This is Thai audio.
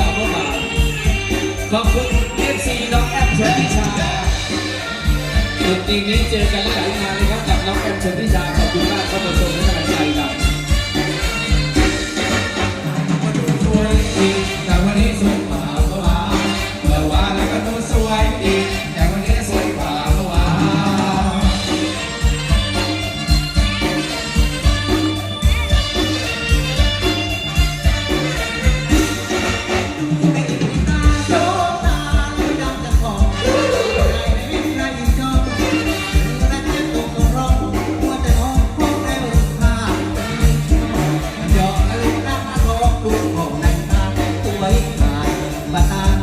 เาพวกเราขอบคุณเอฟซีน้องแอมชนพิชาจุดจริงนี้เจอกันหลายงานเลยครับกับน้องแอมชนพิชาขอบคุณมากเข้บมาชมนะครับ my.